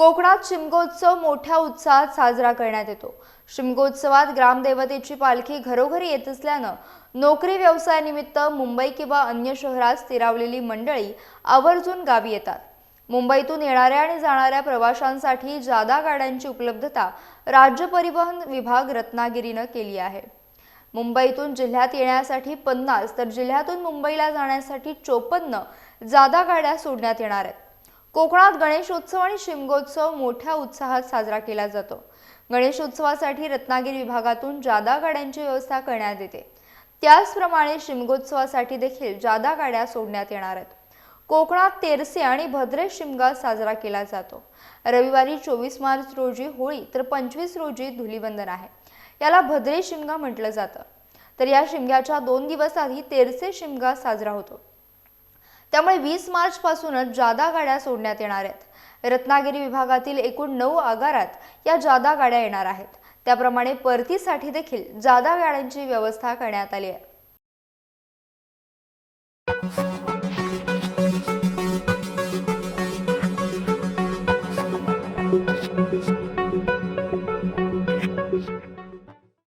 कोकणात शिमगोत्सव मोठ्या उत्साहात साजरा करण्यात येतो. शिमगोत्सवात ग्रामदेवतेची पालखी घरोघरी येत असल्यानं नोकरी व्यवसायानिमित्त मुंबई किंवा अन्य शहरात स्थिरावलेली मंडळी आवर्जून गावी येतात. मुंबईतून येणाऱ्या आणि जाणाऱ्या प्रवाशांसाठी जादा गाड्यांची उपलब्धता राज्य परिवहन विभाग रत्नागिरीनं केली आहे. मुंबईतून जिल्ह्यात येण्यासाठी पन्नास तर जिल्ह्यातून मुंबईला जाण्यासाठी चोपन्न जादा गाड्या सोडण्यात येणार आहेत. कोकणात गणेशोत्सव आणि शिमगोत्सव मोठ्या उत्साहात साजरा केला जातो. गणेशोत्सवासाठी रत्नागिरी विभागातून जादा गाड्यांची व्यवस्था करण्यात येते. त्याचप्रमाणे शिमगोत्सवासाठी देखील जादा गाड्या सोडण्यात येणार आहेत. कोकणात तेरसे आणि भद्रे शिमगा साजरा केला जातो. रविवारी चोवीस मार्च रोजी होळी तर पंचवीस रोजी धुलीवंदन आहे. याला भद्रे शिमगा म्हटलं जातं. तर या शिमग्याच्या दोन दिवस आधी तेरसे शिमगा साजरा होतो. त्यामुळे वीस मार्च पासूनच जादा गाड्या सोडण्यात येणार आहेत रत्नागिरी विभागातील एकूण नऊ आगारात या जादा गाड्या येणार आहेत त्याप्रमाणे परतीसाठी देखील जादा गाड्यांची व्यवस्था करण्यात आली आहे